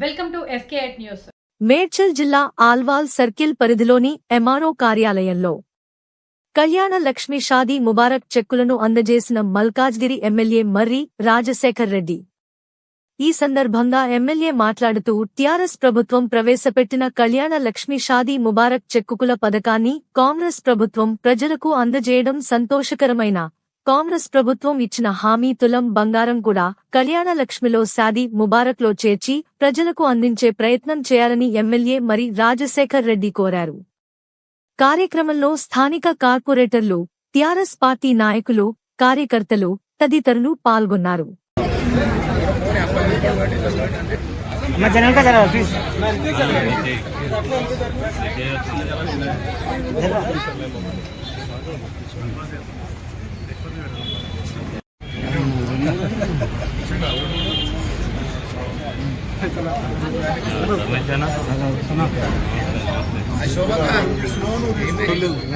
Fake news. Medchal జిల్లా Alwal circle పరిధిలోని MRO కార్యాలయంలో కళ్యాణ లక్ష్మి షాదీ ముబారక్ చెక్కులను అందజేసిన మల్కాజ్గిరి ఎమ్మెల్యే మర్రి రాజశేఖర్ రెడ్డి. ఈ సందర్భంగా ఎమ్మెల్యే మాట్లాడుతూ టీఆర్ఎస్ ప్రభుత్వం ప్రవేశపెట్టిన కళ్యాణ లక్ష్మి షాదీ ముబారక్ చెక్కుల పథకాన్ని కాంగ్రెస్ ప్రభుత్వం ప్రజలకు అందజేయడం సంతోషకరమైన కాంగ్రెస్ ప్రభుత్వం ఇచ్చిన హామీ తులం బంగారం కూడా కళ్యాణ లక్ష్మిలో ముబారక్లో చేర్చి ప్రజలకు అందించే ప్రయత్నం చేయాలని ఎమ్మెల్యే మరి రాజశేఖర్ రెడ్డి కోరారు. కార్యక్రమంలో స్థానిక కార్పొరేటర్లు టీఆర్ఎస్ పార్టీ నాయకులు కార్యకర్తలు తదితరులు పాల్గొన్నారు.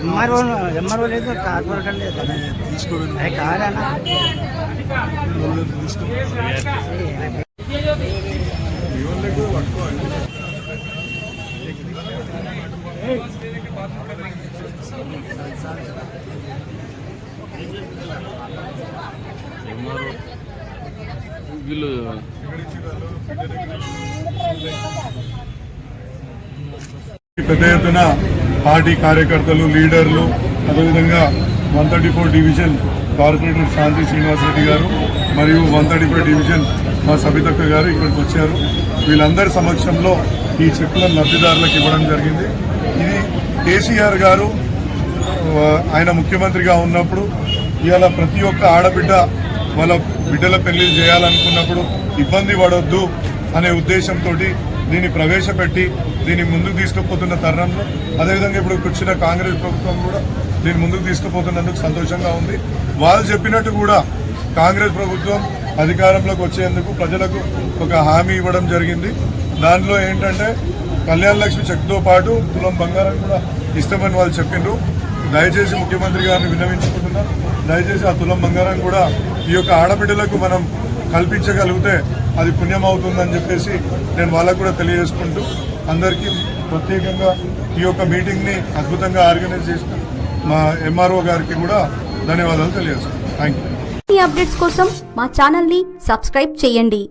ఎంఆర్ఓ ఎంఆర్ఓ లేదు కార్పొరేటర్ లేదు అది కాదన్నా వీళ్ళు పెద్ద ఎత్తున పార్టీ కార్యకర్తలు లీడర్లు అదేవిధంగా one thirty four division corporator Shanthi Srinivasa Reddy గారు మరియు వన్ థర్టీ ఫోర్ డివిజన్ మా సబితక్క గారు ఇక్కడికి వచ్చారు. వీళ్ళందరి సమక్షంలో ఈ చెక్కులను లబ్ధిదారులకు ఇవ్వడం జరిగింది. ఇది కేసీఆర్ గారు ఆయన ముఖ్యమంత్రిగా ఉన్నప్పుడు ఇవాళ ప్రతి ఒక్క ఆడబిడ్డ వాళ్ళ బిడ్డల పెళ్ళి చేయాలనుకున్నప్పుడు ఇబ్బంది పడొద్దు అనే ఉద్దేశంతో దీన్ని ప్రవేశపెట్టి దీన్ని ముందుకు తీసుకుపోతున్న తరుణంలో అదేవిధంగా ఇప్పుడు వచ్చిన కాంగ్రెస్ ప్రభుత్వం కూడా దీన్ని ముందుకు తీసుకుపోతున్నందుకు సంతోషంగా ఉంది. వాళ్ళు చెప్పినట్టు కూడా కాంగ్రెస్ ప్రభుత్వం అధికారంలోకి వచ్చేందుకు ప్రజలకు ఒక హామీ ఇవ్వడం జరిగింది. దానిలో ఏంటంటే కళ్యాణ లక్ష్మి చెక్తో పాటు తులం బంగారం కూడా ఇస్తామని వాళ్ళు చెప్పిండ్రు. దయచేసి ముఖ్యమంత్రి గారిని విన్నవించుకుంటున్నాం. దయచేసి ఆ తులం బంగారం కూడా ఈ యొక్క ఆడబిడ్డలకు మనం కల్పించగలిగితే అది పుణ్యం అవుతుందని చెప్పేసి నేను వాళ్ళకు కూడా తెలియజేసుకుంటూ అందరికీ ప్రత్యేకంగా ఈ యొక్క మీటింగ్ని అద్భుతంగా ఆర్గనైజ్ చేసిన మా ఎంఆర్ఓ గారికి కూడా ధన్యవాదాలు తెలియజేస్తాను థ్యాంక్ యూ ఈ అప్డేట్స్ కోసం మా ఛానల్ని సబ్స్క్రైబ్ చేయండి.